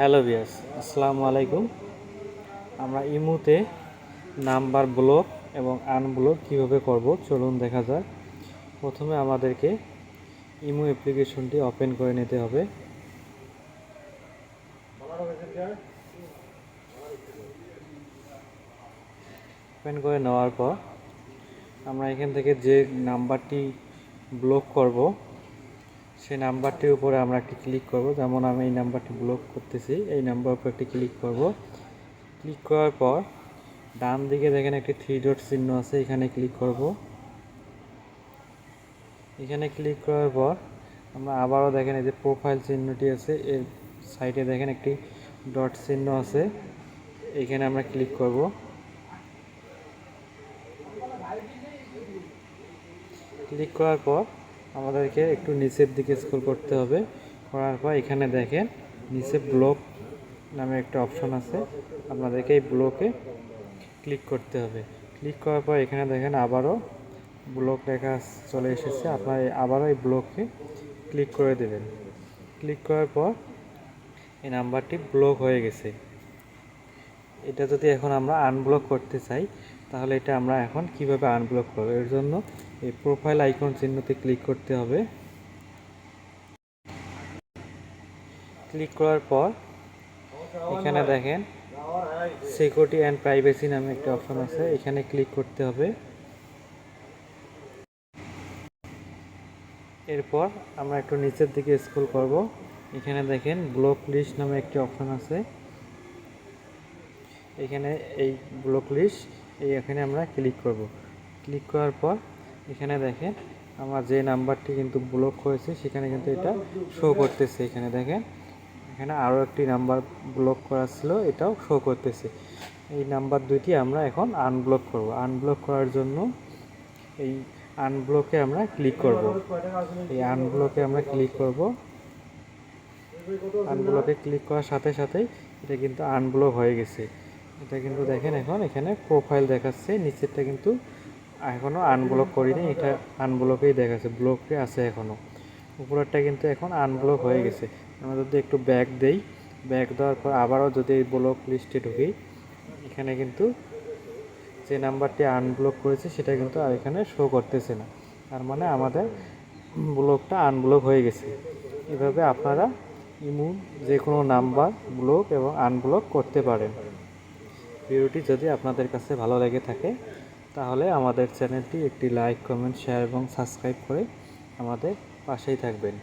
Hello বিয়াস আসসালামু আলাইকুম। আমরা ইমুতে নাম্বার ব্লক এবং আনব্লক কীভাবে করব চলুন দেখা যাক। প্রথমে আমাদেরকে ইমু অ্যাপ্লিকেশনটি ওপেন করে নিতে হবে। ওপেন করে নেওয়ার পর আমরা এখান থেকে যে নাম্বারটি ব্লক করব সেই নাম্বারটির উপরে আমরা একটি ক্লিক করব। যেমন আমি এই নাম্বারটি ব্লক করতেছি, এই নাম্বার উপর একটি ক্লিক করব। ক্লিক করার পর ডান দিকে দেখেন একটি থ্রি ডট চিহ্ন আছে, এখানে ক্লিক করব। এখানে ক্লিক করার পর আমরা আবারও দেখেন এই যে প্রোফাইল চিহ্নটি আছে, এর সাইডে দেখেন একটি ডট চিহ্ন আছে, এখানে আমরা ক্লিক করব। ক্লিক করার পর আমাদেরকে একটু নিচের দিকে স্ক্রল করতে হবে। করার পর এখানে দেখেন, নিচে ব্লক নামে একটা অপশন আছে। আপনাদেরকে এই ব্লকে ক্লিক করতে হবে। ক্লিক করার পর এখানে দেখেন আবারও ব্লক লেখা চলে এসেছে। আপনার আবারও এই ব্লকে ক্লিক করে দেবেন। ক্লিক করার পর এই নাম্বারটি ব্লক হয়ে গেছে। এটা যদি এখন আমরা আনব্লক করতে চাই তাহলে এটা আমরা এখন কীভাবে আনব্লক করব? এর জন্য এই প্রোফাইল আইকন চিহ্নতে ক্লিক করতে হবে। ক্লিক করার পর এখানে দেখেন সিকিউরিটি অ্যান্ড প্রাইভেসি নামে একটা অপশন আছে, এখানে ক্লিক করতে হবে। এরপর আমরা একটু নিচের দিকে স্ক্রল করব। এখানে দেখেন ব্লক লিস্ট নামে একটি অপশন আছে। এখানে এই ব্লক লিস্ট এই এখানে আমরা ক্লিক করব। ক্লিক করার পর এখানে দেখেন, আমার যে নাম্বারটি কিন্তু ব্লক হয়েছে, সেখানে কিন্তু এটা শো করতেছে। এখানে দেখেন, এখানে আরও একটি নাম্বার ব্লক করা ছিল, এটাও শো করতেছে। এই নাম্বার দুইটি আমরা এখন আনব্লক করব। আনব্লক করার জন্য এই আনব্লকে আমরা ক্লিক করব। এই আনব্লকে আমরা ক্লিক করব। আনব্লকে ক্লিক করার সাথে সাথেই এটা কিন্তু আনব্লক হয়ে গেছে। এটা কিন্তু দেখেন এখন, এখানে প্রোফাইল দেখাচ্ছে, নিচেরটা কিন্তু এখনও আনব্লক করিনি, এটা আনব্লকেই দেখাচ্ছে ব্লকে আছে এখনও উপরেরটা কিন্তু এখন আনব্লক হয়ে গেছে। আমরা যদি একটু ব্যাক দেই ব্যাক দেওয়ার পর আবারও যদি এই ব্লক লিস্টে ঢুকি, এখানে কিন্তু যে নাম্বারটি আনব্লক করেছে, সেটা কিন্তু আর এখানে শো করতেছে না। তার মানে আমাদের ব্লকটা আনব্লক হয়ে গেছে। এভাবে আপনারা ইমু যে কোনো নাম্বার ব্লক এবং আনব্লক করতে পারেন। ভিডিওটি যদি আপনাদের কাছে ভালো লেগে থাকে, তাহলে আমাদের চ্যানেলটি একটি লাইক, কমেন্ট, শেয়ার এবং সাবস্ক্রাইব করে আমাদের পাশেই থাকবেন।